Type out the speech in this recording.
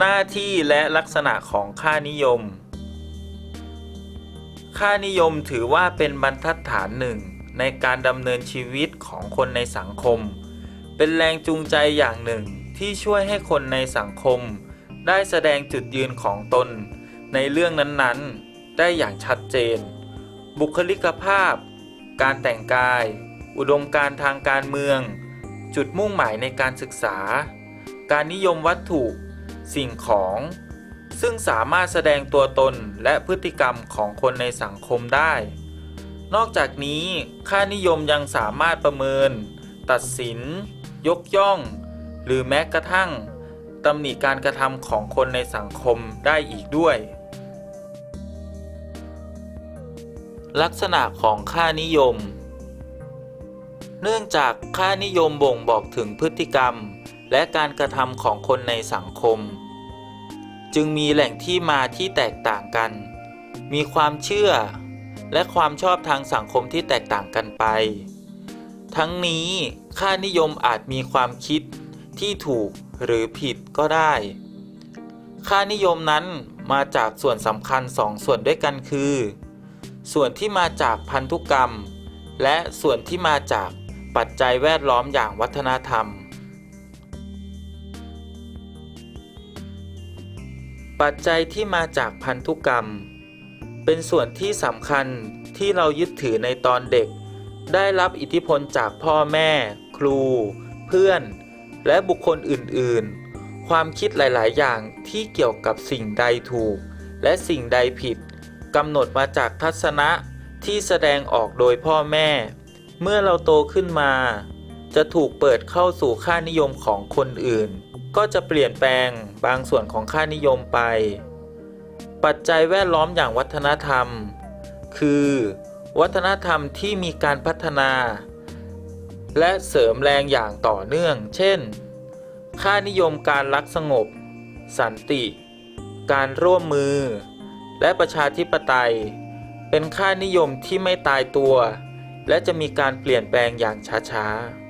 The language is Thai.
หน้าที่และลักษณะของค่านิยม ค่านิยมถือว่าเป็นบรรทัดฐานหนึ่งในการดำเนินชีวิตของคนในสังคม เป็นแรงจูงใจอย่างหนึ่งที่ช่วยให้คนในสังคม ได้แสดงจุดยืนของตน ในเรื่องนั้นๆ ได้อย่างชัดเจน บุคลิกภาพ การแต่งกาย อุดมการทางการเมือง จุดมุ่งหมายในการศึกษา การนิยมวัตถุ สิ่งของ ซึ่งสามารถแสดงตัวตนและพฤติกรรมของคนในสังคมได้ นอกจากนี้ ค่านิยมยังสามารถประเมิน ตัดสิน ยกย่อง หรือแม้กระทั่งตำหนิการกระทำของคนในสังคมได้อีกด้วย ลักษณะของค่านิยม เนื่องจากค่านิยมบ่งบอกถึงพฤติกรรม และการกระทำของคนในสังคม จึงมีแหล่งที่มาที่แตกต่างกัน มีความเชื่อ และความชอบทางสังคมที่แตกต่างกันไป ทั้งนี้ค่านิยมอาจมีความคิดที่ถูกหรือผิดก็ได้ ค่านิยมนั้นมาจากส่วนสำคัญสองส่วนด้วยกันคือ ส่วนที่มาจากพันธุกรรม และส่วนที่มาจากปัจจัยแวดล้อมอย่างวัฒนธรรม ปัจจัยที่มาจากพันธุกรรม เป็นส่วนที่สำคัญที่เรายึดถือในตอนเด็ก ได้รับอิทธิพลจากพ่อแม่ ครู เพื่อน และบุคคลอื่นๆ ความคิดหลาย ๆ อย่างที่เกี่ยวกับสิ่งใดถูก และสิ่งใดผิดกำหนดมาจากทัศนะที่แสดงออกโดยพ่อแม่ เมื่อเราโตขึ้นมา จะถูกเปิดเข้าสู่ค่านิยมของคนอื่น ก็จะเปลี่ยนแปลงบางส่วนของค่านิยมไป ปัจจัยแวดล้อมอย่างวัฒนธรรม คือ วัฒนธรรมที่มีการพัฒนา และเสริมแรงอย่างต่อเนื่อง เช่น ค่านิยมการรักสงบ สันติ การร่วมมือ และประชาธิปไตย เป็นค่านิยมที่ไม่ตายตัว และจะมีการเปลี่ยนแปลงอย่างช้าๆ